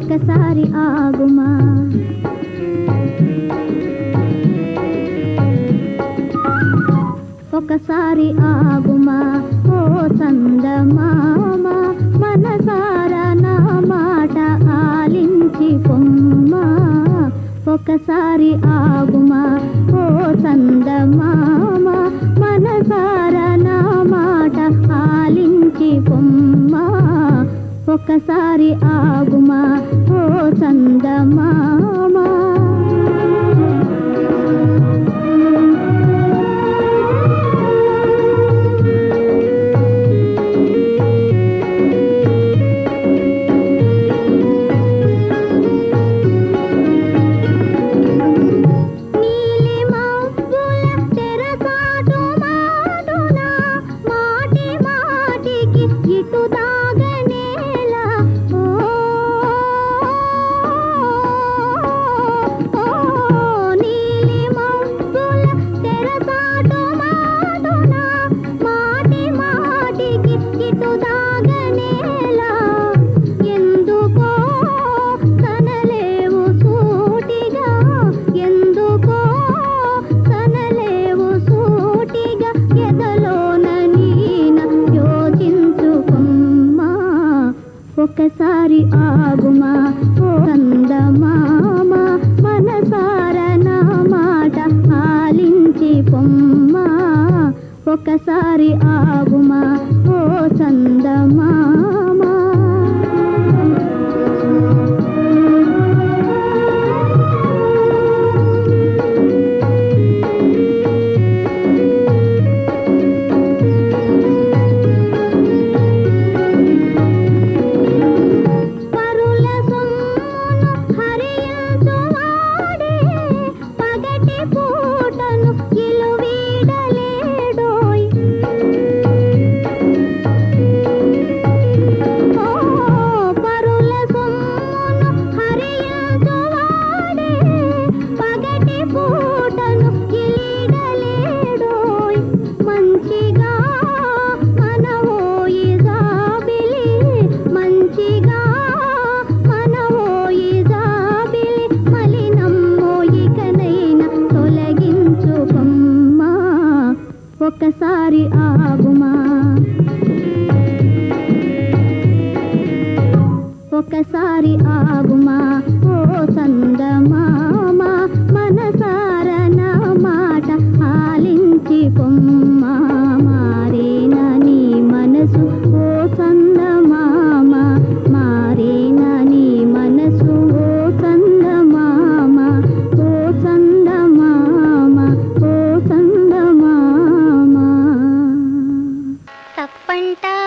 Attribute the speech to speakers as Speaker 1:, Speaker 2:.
Speaker 1: ఆగుమా? ఒకసారి ఆగుమా? ఓ చందమామ మనసార నా మాట ఆలించి పొమ్మా ఒకసారి ఆగుమా? ఓ చందమామ మనసారా నా ఒక్కసారి ఆగుమా? ఓ చందమా? ఒక్కసారి ఆగుమా? ఓ కందమామ మనసార నా మాట ఆలించి పొమ్మా? ఒకసారి ఆగుమా? ఒక్కసారి ఆగుమా? ఒక్కసారి ఆగుమా? ఓ చందమామ మనసార నా మాట ఆలించి పొమ్మా మారేనా నీ మనసు. ఓ
Speaker 2: సందమా